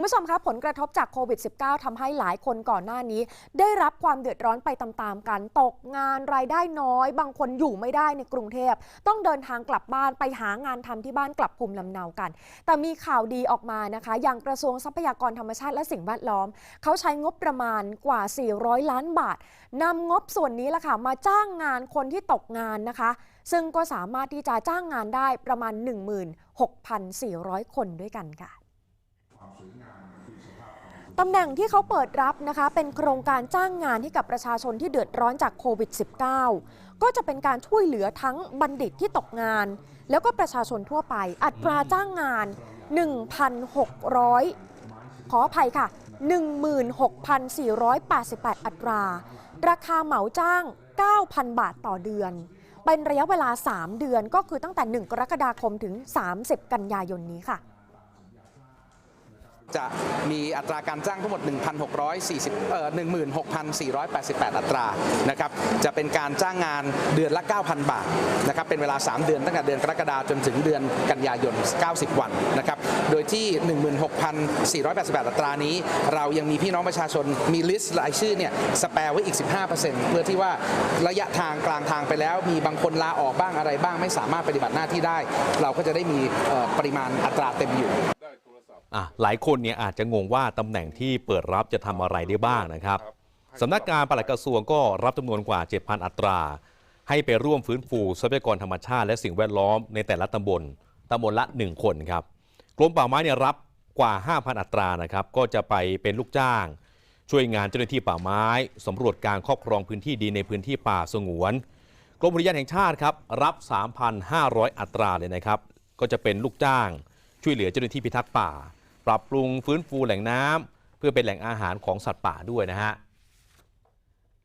คุณผู้ชมคะผลกระทบจากโควิด -19 ทำให้หลายคนก่อนหน้านี้ ได้รับความเดือดร้อนไปตามๆกัน ตกงานรายได้น้อย บางคนอยู่ไม่ได้ในกรุงเทพ ต้องเดินทางกลับบ้านไปหางานทำที่บ้านกลับภูมิลำเนากัน แต่มีข่าวดีออกมานะคะ อย่างกระทรวงทรัพยากรธรรมชาติและสิ่งแวดล้อม เขาใช้งบประมาณกว่า 400 ล้านบาทนำงบส่วนนี้แหละค่ะมาจ้างงานคนที่ตกงานนะคะ ซึ่งก็สามารถที่จะจ้างงานได้ประมาณ 16,400 คนด้วยกันค่ะ ตำแหน่งที่เขาเปิดรับนะคะ เป็นโครงการจ้างงานให้กับประชาชนที่เดือดร้อนจากโควิด -19 ก็จะเป็นการช่วยเหลือทั้งบัณฑิตที่ตกงาน แล้วก็ประชาชนทั่วไป อัตราจ้างงาน 1,600 ขออภัยค่ะ 16,488 อัตรา ราคาเหมาจ้าง 9,000 บาทต่อเดือน เป็นระยะเวลา 3 เดือนก็คือตั้งแต่ 1 กรกฎาคมถึง 30 กันยายนนี้ค่ะ จะมีอัตราการจ้างทั้งหมด 1,640เอ่อ16,488 อัตรานะครับจะเป็นการจ้างงานเดือนละ 9,000 บาทนะครับเป็นเวลา 3 เดือนตั้งแต่เดือนกรกฎาคมจนถึงเดือนกันยายน 90 วันนะครับโดยที่ 16,488 อัตรานี้ เรายังมีพี่น้องประชาชนมีลิสต์รายชื่อเนี่ยสแปร์ไว้อีก 15%เพื่อที่ว่าระยะทางกลางทางไปแล้ว มีบางคนลาออกบ้างอะไรบ้างไม่สามารถปฏิบัติหน้าที่ได้ เราก็จะได้มีปริมาณอัตราเต็มอยู่ หลายคนเนี่ยอาจจะงงว่าตำแหน่งที่เปิดรับจะทำอะไรได้บ้างนะครับสำนักงานปลัดกระทรวงก็รับจำนวนกว่า 7,000 อัตรา ให้ไปร่วมฟื้นฟูทรัพยากรธรรมชาติและสิ่งแวดล้อมในแต่ละตำบลตำบลละ 1 คนครับกรมป่าไม้เนี่ยรับกว่า 5,000 อัตรานะครับก็จะไปเป็นลูกจ้าง ช่วยงานเจ้าหน้าที่ป่าไม้สำรวจการครอบครองพื้นที่ดินในพื้นที่ป่าสงวนกรมอุทยานแห่งชาติครับรับ 3,500 อัตราเลยนะครับ ก็จะเป็นลูกจ้าง ช่วยเหลือเจ้าหน้าที่พิทักษ์ป่า ปรับปรุงฟื้นฟูแหล่งน้ำเพื่อเป็นแหล่งอาหารของสัตว์ป่าด้วยนะฮะ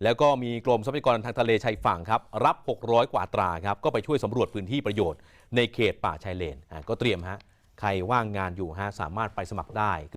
แล้วก็มีกรมทรัพยากรทางทะเลชายฝั่งครับรับ 600 กว่าตราครับก็ไปช่วยสำรวจพื้นที่ประโยชน์ในเขตป่าชายเลนอะก็เตรียมฮะใครว่างงานอยู่ฮะสามารถไปสมัครได้